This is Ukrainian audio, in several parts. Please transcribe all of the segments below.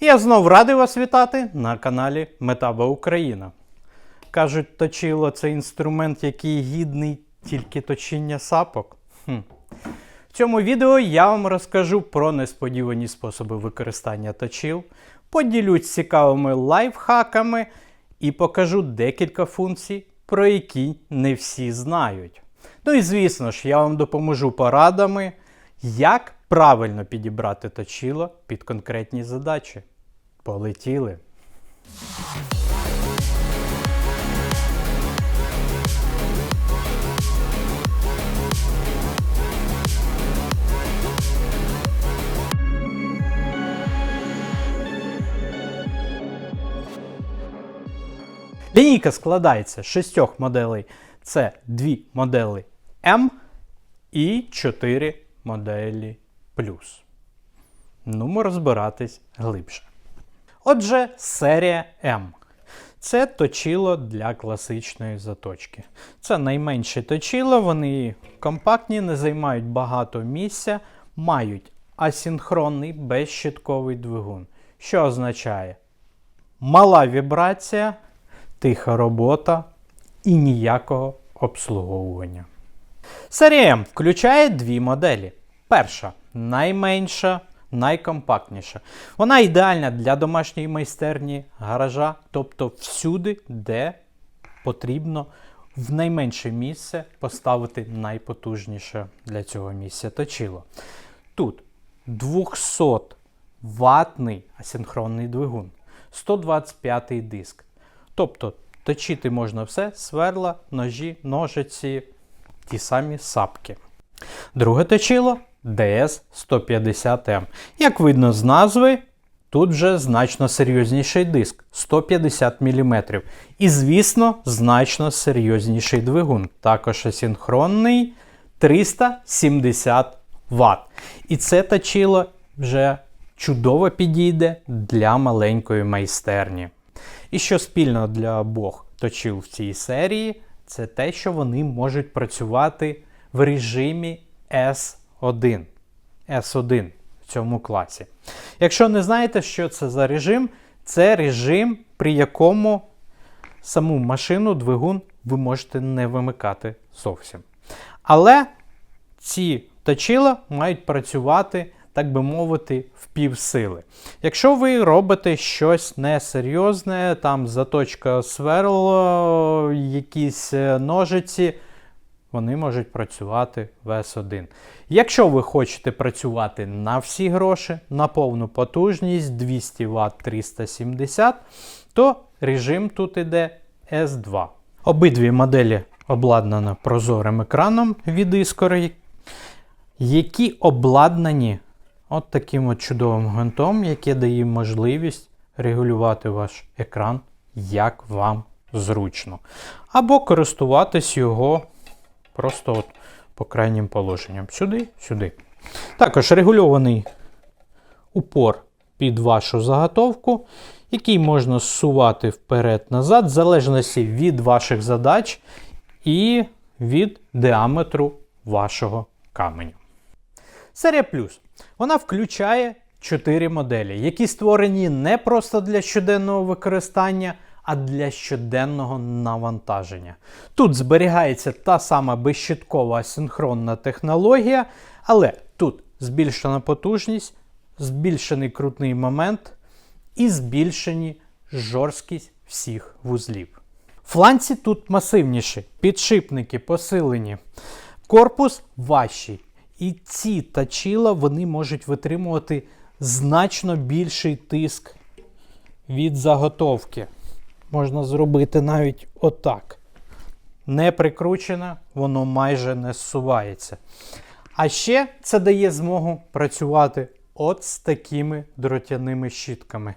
Я знов радий вас вітати на каналі Метаба Україна. Кажуть, точило це інструмент, який гідний тільки точіння сапок. Хм. В цьому відео я вам розкажу про несподівані способи використання точил, поділюсь цікавими лайфхаками і покажу декілька функцій, про які не всі знають. Ну і звісно ж, я вам допоможу порадами, як правильно підібрати точило під конкретні задачі. Полетіли! Лінійка складається з шістьох моделей. Це дві моделі М і 4 моделі плюс. Ну, розбиратись глибше. Отже, серія М. Це точило для класичної заточки. Це найменші точило, вони компактні, не займають багато місця, мають асинхронний безщитковий двигун. Що означає? Мала вібрація, тиха робота і ніякого обслуговування. Серія М включає дві моделі. Перша найменша, найкомпактніша. Вона ідеальна для домашньої майстерні, гаража, тобто всюди, де потрібно в найменше місце поставити найпотужніше для цього місця точило. Тут 200 ватний асинхронний двигун, 125 диск. Тобто точити можна все: сверла, ножі, ножиці, ті самі сапки. Друге точило DS150M. Як видно з назви, тут вже значно серйозніший диск 150 мм. І, звісно, значно серйозніший двигун. Також асинхронний 370 Вт. І це точило вже чудово підійде для маленької майстерні. І що спільно для обох точил в цій серії, це те, що вони можуть працювати в режимі S1. S1 в цьому класі. Якщо не знаєте, що це за режим, це режим, при якому саму машину, двигун ви можете не вимикати зовсім. Але ці точила мають працювати, так би мовити, в півсили. Якщо ви робите щось несерйозне, там заточка сверло, якісь е, ножиці, вони можуть працювати в S1. Якщо ви хочете працювати на всі гроші, на повну потужність 200 Вт 370, то режим тут іде S2. Обидві моделі обладнані прозорим екраном від Iskor, які обладнані от таким от чудовим гвинтом, який дає можливість регулювати ваш екран, як вам зручно. Або користуватись його просто от по крайнім положенням. Сюди, сюди. Також регульований упор під вашу заготовку, який можна зсувати вперед-назад, в залежності від ваших задач і від діаметру вашого каменю. Серія Плюс. Вона включає 4 моделі, які створені не просто для щоденного використання, а для щоденного навантаження. Тут зберігається та сама безщиткова асинхронна технологія, але тут збільшена потужність, збільшений крутний момент і збільшені жорсткість всіх вузлів. Фланці тут масивніші, підшипники посилені, корпус важчий. І ці тачила вони можуть витримувати значно більший тиск від заготовки. Можна зробити навіть отак. Не прикручено, воно майже не зсувається. А ще це дає змогу працювати от з такими дротяними щітками.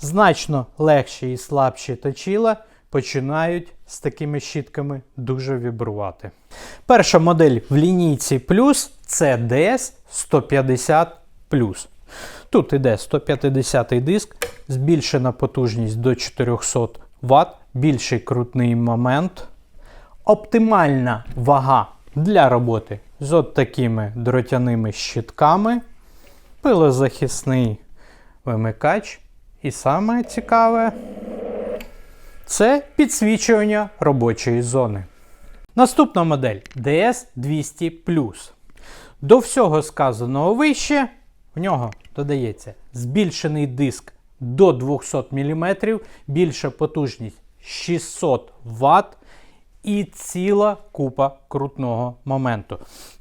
Значно легші і слабші точила починають з такими щітками дуже вібрувати. Перша модель в лінійці плюс це DS 150 Тут іде 150 диск, збільшена потужність до 400 Вт, більший крутний момент, оптимальна вага для роботи з от такими дротяними щитками, пилозахисний вимикач. І саме цікаве це підсвічування робочої зони. Наступна модель DS200 До всього сказаного вище, в нього додається збільшений диск до 200 мм, більша потужність 600 Вт і ціла купа крутного моменту.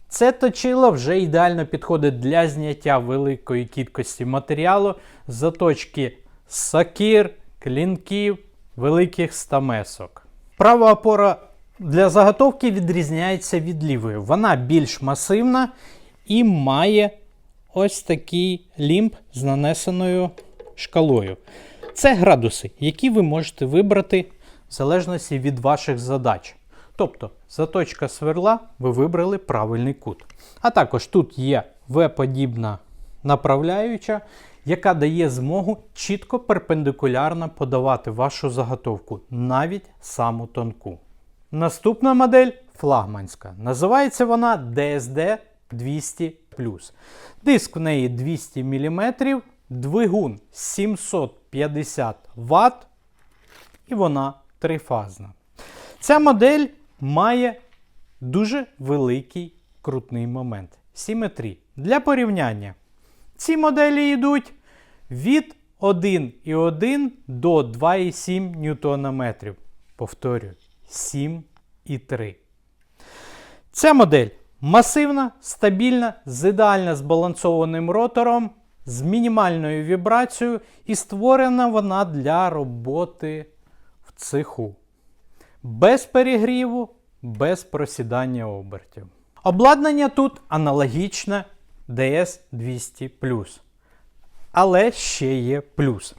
Це точило вже ідеально підходить для зняття великої кількості матеріалу заточки сокир, клінків, великих стамесок. Права опора для заготовки відрізняється від лівої. Вона більш масивна і має ось такий лімб з нанесеною шкалою. Це градуси, які ви можете вибрати в залежності від ваших задач. Тобто, заточка сверла, ви вибрали правильний кут. А також тут є V-подібна направляюча, яка дає змогу чітко перпендикулярно подавати вашу заготовку, навіть саму тонку. Наступна модель флагманська. Називається вона DSD 200 Диск в неї 200 мм, двигун 750 Вт, і вона трифазна. Ця модель має дуже великий крутний момент симетрії. Для порівняння, ці моделі йдуть від 1,1 до 2,7 Нм. Повторюю, 7,3. Ця модель масивна, стабільна, з ідеально збалансованим ротором, з мінімальною вібрацією, і створена вона для роботи в цеху. Без перегріву, без просідання обертів. Обладнання тут аналогічне DS200. Але ще є плюс.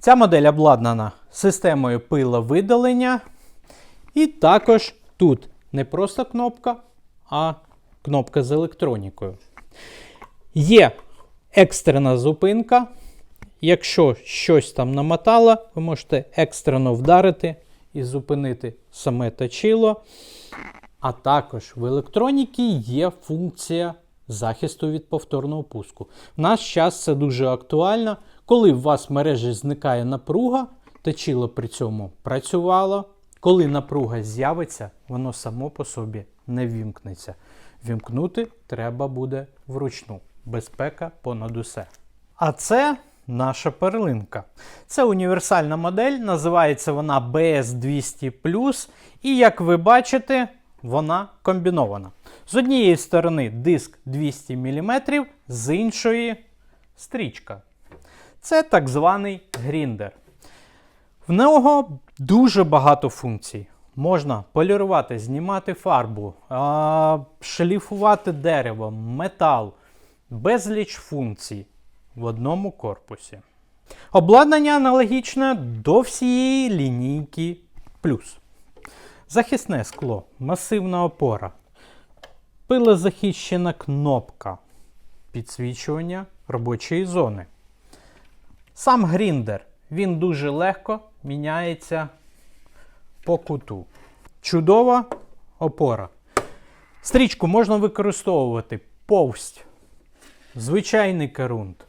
Ця модель обладнана системою пиловидалення. І також тут не просто кнопка, а кнопка з електронікою. Є екстрена зупинка. Якщо щось там намотало, ви можете екстрено вдарити і зупинити саме точило. А також в електроніці є функція захисту від повторного пуску. В наш час це дуже актуально. Коли у вас в мережі зникає напруга, точило при цьому працювало. Коли напруга з'явиться, воно само по собі не вімкнеться. Вімкнути треба буде вручну. Безпека понад усе. А це наша перлинка. Це універсальна модель, називається вона BS200. І як ви бачите, вона комбінована. З однієї сторони диск 200 мм, з іншої стрічка. Це так званий гріндер. В нього дуже багато функцій. Можна полірувати, знімати фарбу, шліфувати дерево, метал, безліч функцій в одному корпусі. Обладнання аналогічне до всієї лінійки плюс. Захисне скло, масивна опора, пилозахищена кнопка підсвічування робочої зони. Сам гріндер, він дуже легко міняється по куту. Чудова опора. Стрічку можна використовувати повсть, звичайний керунт,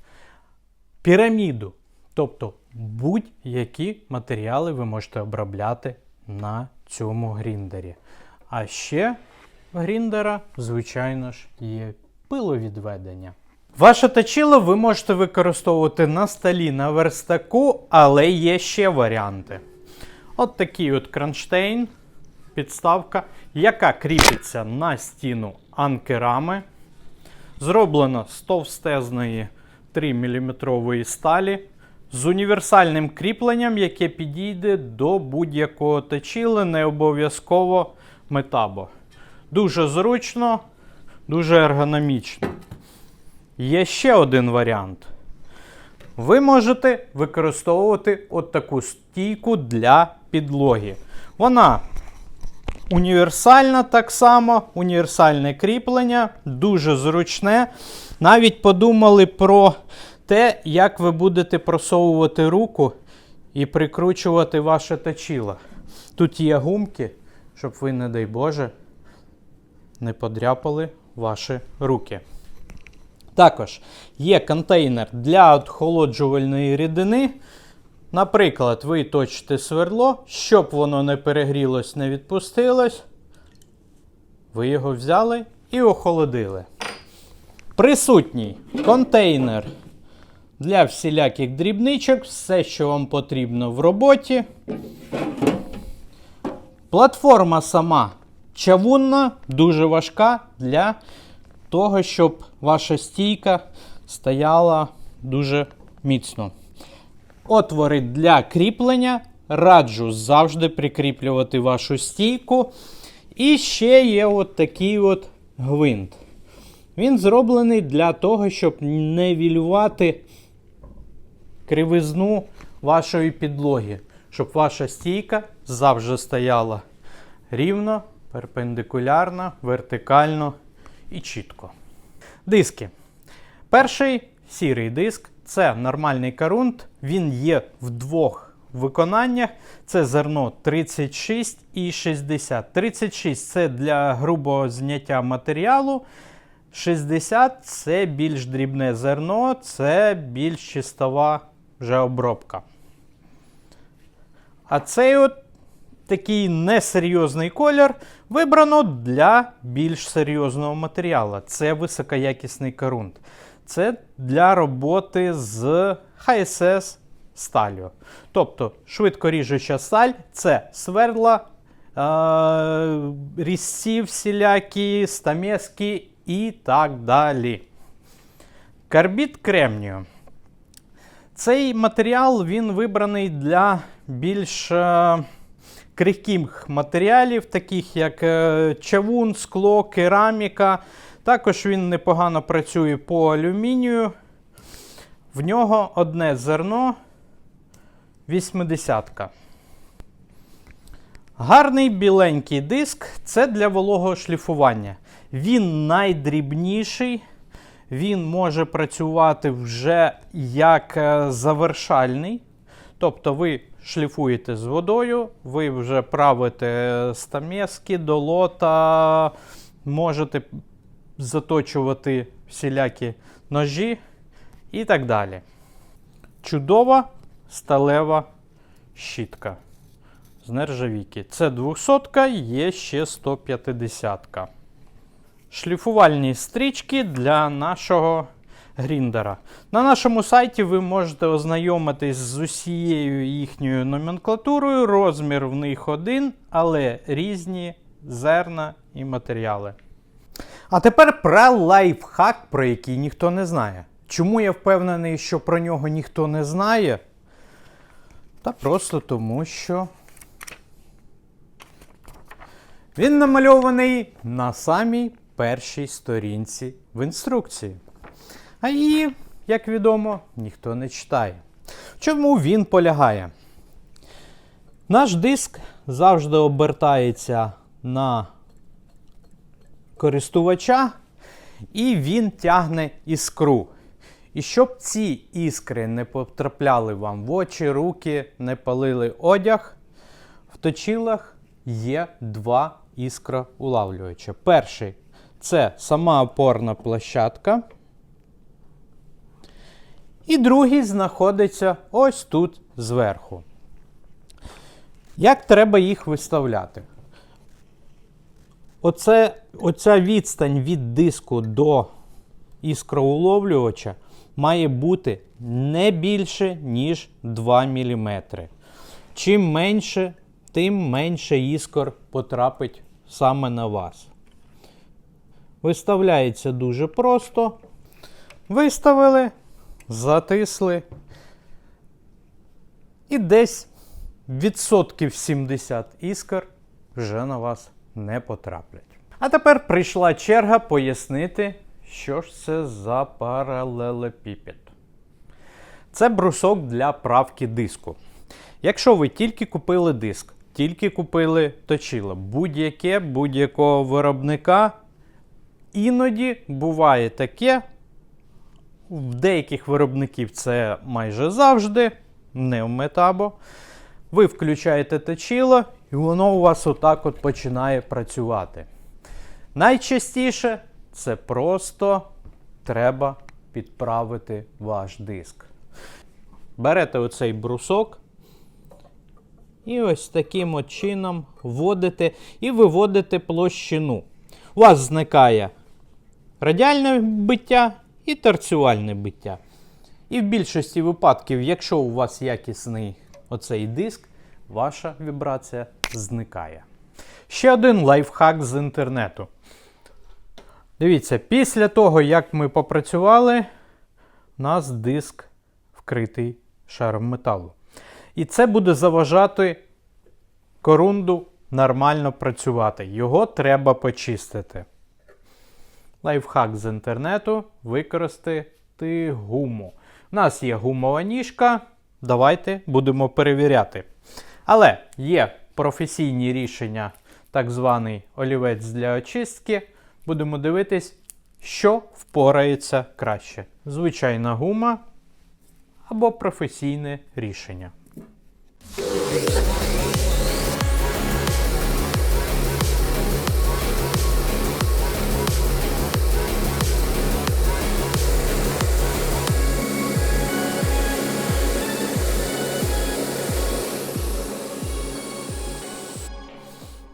піраміду. Тобто будь-які матеріали ви можете обробляти на цьому гріндері. А ще в гріндера, звичайно ж, є пиловідведення. Ваше точило ви можете використовувати на столі на верстаку, але є ще варіанти. От такий от кронштейн, підставка, яка кріпиться на стіну анкерами. Зроблено з товстезної 3 мм сталі з універсальним кріпленням, яке підійде до будь-якого точила, не обов'язково метабо. Дуже зручно, дуже ергономічно. Є ще один варіант. Ви можете використовувати от таку стійку для підлоги. Вона універсальна так само, універсальне кріплення, дуже зручне. Навіть подумали про те, як ви будете просовувати руку і прикручувати ваше точило. Тут є гумки, щоб ви, не дай Боже, не подряпали ваші руки. Також є контейнер для охолоджувальної рідини. Наприклад, ви точите свердло, щоб воно не перегрілось, не відпустилось. Ви його взяли і охолодили. Присутній контейнер для всіляких дрібничок, все, що вам потрібно в роботі. Платформа сама чавунна, дуже важка для того, щоб ваша стійка стояла дуже міцно. Отвори для кріплення. Раджу завжди прикріплювати вашу стійку. І ще є от такий от гвинт. Він зроблений для того, щоб нивелювати кривизну вашої підлоги, щоб ваша стійка завжди стояла рівно, перпендикулярно, вертикально і чітко. Диски. Перший сірий диск це нормальний карунт. Він є в двох виконаннях. Це зерно 36 і 60. 36 це для грубого зняття матеріалу. 60 це більш дрібне зерно, це більш чистова вже обробка. А цей от такий несерйозний колір вибрано для більш серйозного матеріалу. Це високоякісний карунт. Це для роботи з ХСС сталю. Тобто швидкоріжуча сталь це свердла, е- різці всілякі, стамески і так далі. Карбід кремнію. Цей матеріал він вибраний для більш е, крихких матеріалів, таких як е, чавун, скло, кераміка. Також він непогано працює по алюмінію. В нього одне зерно 80. Гарний біленький диск це для вологого шліфування. Він найдрібніший. Він може працювати вже як е, завершальний. Тобто ви шліфуєте з водою, ви вже правите стамески, долота, можете заточувати всілякі ножі і так далі. Чудова сталева щітка з нержавійки. Це 200-ка, є ще 150-ка. Шліфувальні стрічки для нашого гріндера. На нашому сайті ви можете ознайомитись з усією їхньою номенклатурою. Розмір в них один, але різні зерна і матеріали. А тепер про лайфхак, про який ніхто не знає. Чому я впевнений, що про нього ніхто не знає? Та просто тому, що він намальований на самій першій сторінці в інструкції. А її, як відомо, ніхто не читає. Чому він полягає? Наш диск завжди обертається на користувача, і він тягне іскру. І щоб ці іскри не потрапляли вам в очі, руки, не палили одяг, в точилах є два іскроулавлювача. Перший це сама опорна площадка. І другий знаходиться ось тут зверху. Як треба їх виставляти? Оце, Оця відстань від диску до іскроуловлювача має бути не більше, ніж 2 мм. Чим менше, тим менше іскор потрапить саме на вас. Виставляється дуже просто. Виставили, затисли. І десь відсотків 70 іскор вже на вас не потраплять. А тепер прийшла черга пояснити, що ж це за паралелепіпед. Це брусок для правки диску. Якщо ви тільки купили диск, тільки купили точило, будь-яке будь-якого виробника, іноді буває таке. В деяких виробників це майже завжди, не в метабо. Ви включаєте точило, і воно у вас отак от починає працювати. Найчастіше це просто треба підправити ваш диск. Берете оцей брусок і ось таким от чином вводите і виводите площину. У вас зникає радіальне биття і терціювальне биття. І в більшості випадків, якщо у вас якісний оцей диск, ваша вібрація зникає. Ще один лайфхак з інтернету. Дивіться, після того, як ми попрацювали, у нас диск вкритий шаром металу. І це буде заважати корунду нормально працювати. Його треба почистити. Лайфхак з інтернету використати гуму. У нас є гумова ніжка. Давайте будемо перевіряти. Але є професійні рішення, так званий олівець для очистки. Будемо дивитись, що впорається краще. Звичайна гума або професійне рішення.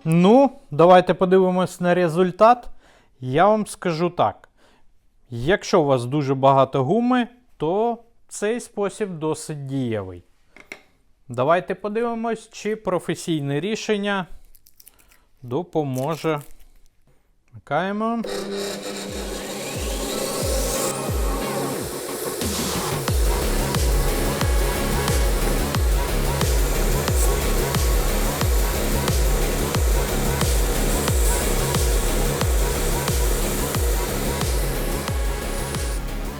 Ну, давайте подивимось на результат. Я вам скажу так. Якщо у вас дуже багато гуми, то цей спосіб досить дієвий. Давайте подивимось, чи професійне рішення допоможе. Вмикаємо.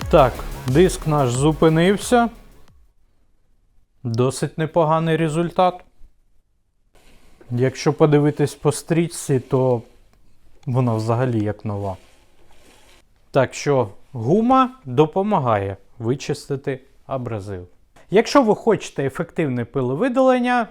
Так, диск наш зупинився. Досить непоганий результат. Якщо подивитись по стрічці, то вона взагалі як нова. Так що гума допомагає вичистити абразив. Якщо ви хочете ефективне пиловидалення,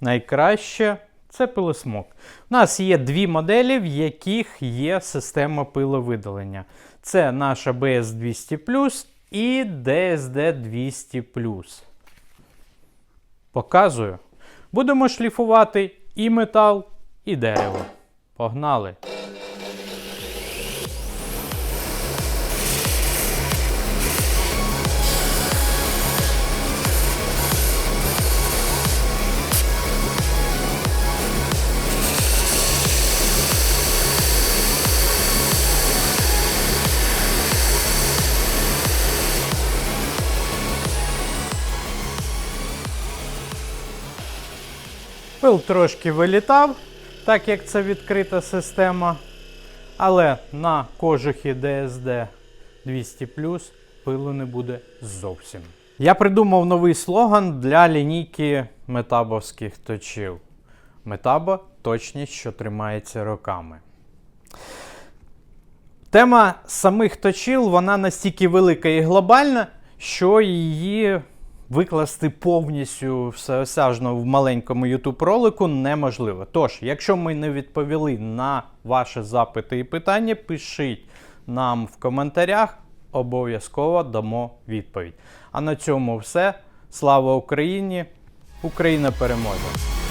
найкраще це пилосмок. У нас є дві моделі, в яких є система пиловидалення. Це наша BS200 і DSD200 Показую. Будемо шліфувати і метал, і дерево. Погнали! Пил трошки вилітав, так як це відкрита система. Але на кожухі DSD 200 пилу не буде зовсім. Я придумав новий слоган для лінійки метабовських точів. Метаба точність, що тримається роками. Тема самих точил вона настільки велика і глобальна, що її викласти повністю всеосяжно в маленькому YouTube ролику неможливо. Тож, якщо ми не відповіли на ваші запити і питання, пишіть нам в коментарях, обов'язково дамо відповідь. А на цьому все. Слава Україні! Україна переможе!